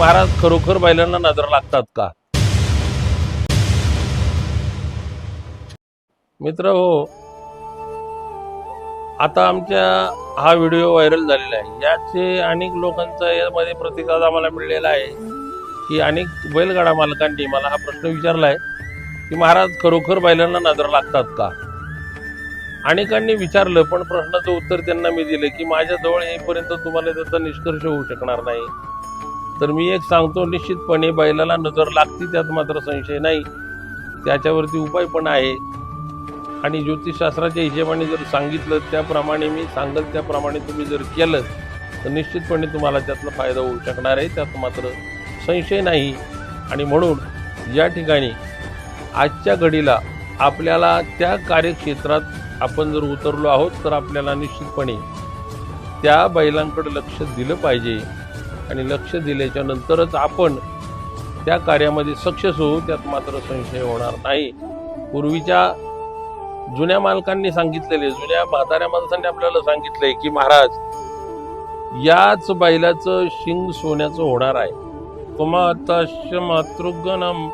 महाराज खरोखर बैलांना नजर लागतात का? मित्र हो. आता आमच्या हा व्हिडिओ व्हायरल झालेला आहे. याचे अनेक लोकांचा यामध्ये प्रतिसाद आम्हाला मिळलेला आहे की अनेक बैलगाडा मालकांनी मला हा प्रश्न विचारला आहे की महाराज खरोखर बैलांना नजर लागतात का? अनेकांनी विचारलं पण प्रश्नाचं उत्तर त्यांना मी दिलं की माझ्याजवळ येईपर्यंत तुम्हाला त्याचा निष्कर्ष होऊ शकणार नाही. तर मी एक सांगतो निश्चितपणे बैलाला नजर लागते त्यात मात्र संशय नाही. त्याच्यावरती उपाय पण आहे. आणि ज्योतिषशास्त्राच्या हिशेबाने जर सांगितलं त्याप्रमाणे मी सांगत त्याप्रमाणे तुम्ही जर केलं तर निश्चितपणे तुम्हाला त्यातला फायदा होऊ शकणार आहे. त्यात मात्र संशय नाही. आणि म्हणून या ठिकाणी आजच्या घडीला आपल्याला त्या कार्यक्षेत्रात आपण जर उतरलो आहोत तर आपल्याला निश्चितपणे त्या बैलांकडे लक्ष दिलं पाहिजे. आणि लक्ष दिल्याच्या नंतरच आपण त्या कार्यामध्ये सक्सेस होऊ त्यात मात्र संशय होणार नाही. पूर्वीच्या जुन्या मालकांनी सांगितलेले जुन्या म्हाताऱ्या माणसांनी आपल्याला सांगितले की महाराज याच बैलाचं शिंग सोन्याचं होणार आहे. कुमाताश मातृगणम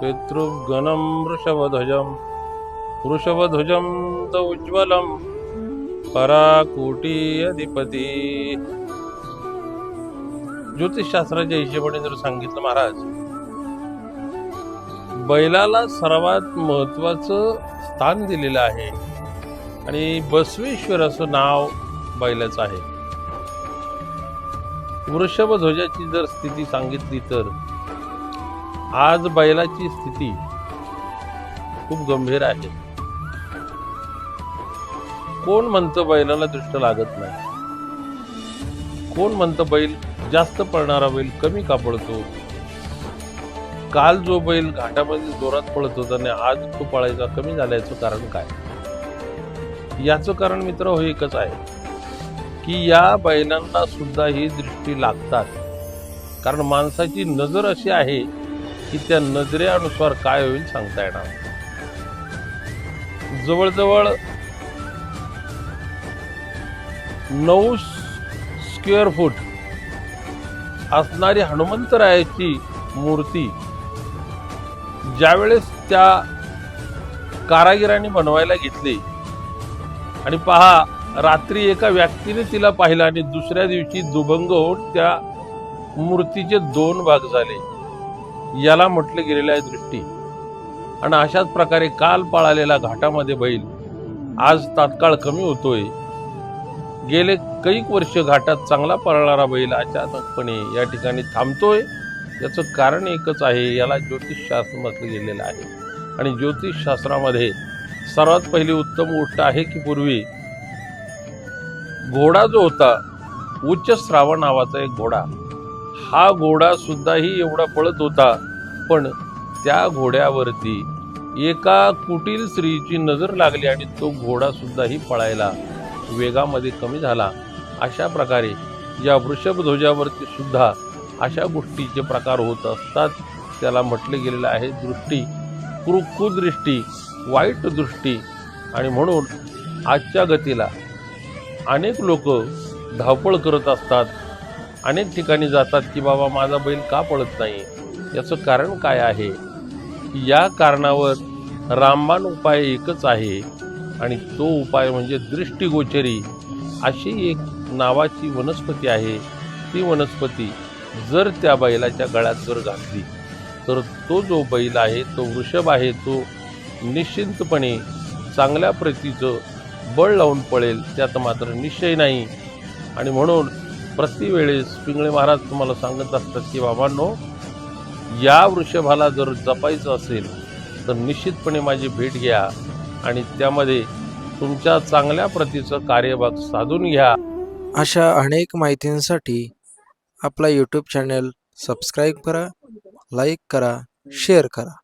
पितृगणम वृषभध्वजम वृषभध्वजम त उज्ज्वलम पराकुटी अधिपती। ज्योतिषशास्त्राच्या हिशेबाने जर सांगितलं महाराज बैलाला सर्वात महत्वाचं स्थान दिलेलं आहे आणि बसवेश्वर असं नाव बैलाचं आहे. वृषभ ध्वजाची जर स्थिती सांगितली तर आज बैलाची स्थिती खूप गंभीर आहे. कोण म्हणतं बैलाला दृष्ट लागत नाही? कोण म्हणतं बैल जास्त पळणारा बैल कमी का पळतो काल जो बैल घाटामध्ये जोरात पळत होता आणि आज तो पळायचा कमी झाल्याचं कारण काय? याचं कारण मित्र हो एकच आहे की या बैलांना सुद्धा ही दृष्टी लागतात. कारण माणसाची नजर अशी आहे की त्या नजरेनुसार काय होईल सांगता येणार जवळजवळ नऊ स्क्वेअर फूट असणारी हनुमंतरायाची मूर्ती ज्यावेळेस त्या कारागिरांनी बनवायला घेतली. आणि पहा रात्री एका व्यक्तीने तिला पाहिलं आणि दुसऱ्या दिवशी दुभंग होऊन त्या मूर्तीचे दोन भाग झाले. याला म्हटलं गेलेलं आहे दृष्टी. आणि अशाच प्रकारे काल पाळालेला घाटामध्ये बैल आज तात्काळ कमी होतोय. गेले कैक वर्ष घाटात चांगला पळणारा बैल अचानकपणे या ठिकाणी थांबतोय. याचं कारण एकच आहे याला ज्योतिषशास्त्र म्हटलं गेलेलं आहे. आणि ज्योतिषशास्त्रामध्ये सर्वात पहिली उत्तम गोष्ट आहे की पूर्वी घोडा जो होता उच्च श्रावण नावाचा एक घोडा. हा घोडा सुद्धाही एवढा पळत होता पण त्या घोड्यावरती एका कुटील स्त्रीची नजर लागली आणि तो घोडा सुद्धाही पळायला वेगामध्ये कमी झाला. अशा प्रकारे या वृषभध्वजावरती सुद्धा अशा गोष्टीचे प्रकार होत असतात त्याला म्हटले गेलेलं आहे दृष्टी. कुरु कुदृष्टी वाईट दृष्टी. आणि म्हणून आजच्या गतीला अनेक लोक धावपळ करत असतात. अनेक ठिकाणी जातात की बाबा माझा बैल का पळत नाही? याचं कारण काय आहे? या कारणावर रामबाण उपाय एकच आहे. आणि तो उपाय म्हणजे दृष्टिगोचरी अशी एक नावाची वनस्पती आहे. ती वनस्पती जर त्या बैलाच्या गळ्यात जर घातली तर तो जो बैल आहे तो वृषभ आहे तो निश्चिंतपणे चांगल्या प्रतीचं बळ लावून पळेल त्यात मात्र निश्चय नाही. आणि म्हणून प्रतिवेळेस पिंगळे महाराज तुम्हाला सांगत असतात की बाबांनो या वृषभाला जर जपायचं असेल तर निश्चितपणे माझी भेट घ्या. आणि त्यामध्ये तुमच्या चांगल्या प्रतीचं कार्यभाग साधून घ्या. अशा अनेक माहितींसाठी आपला यूट्यूब चॅनल सबस्क्राईब करा लाईक करा शेअर करा.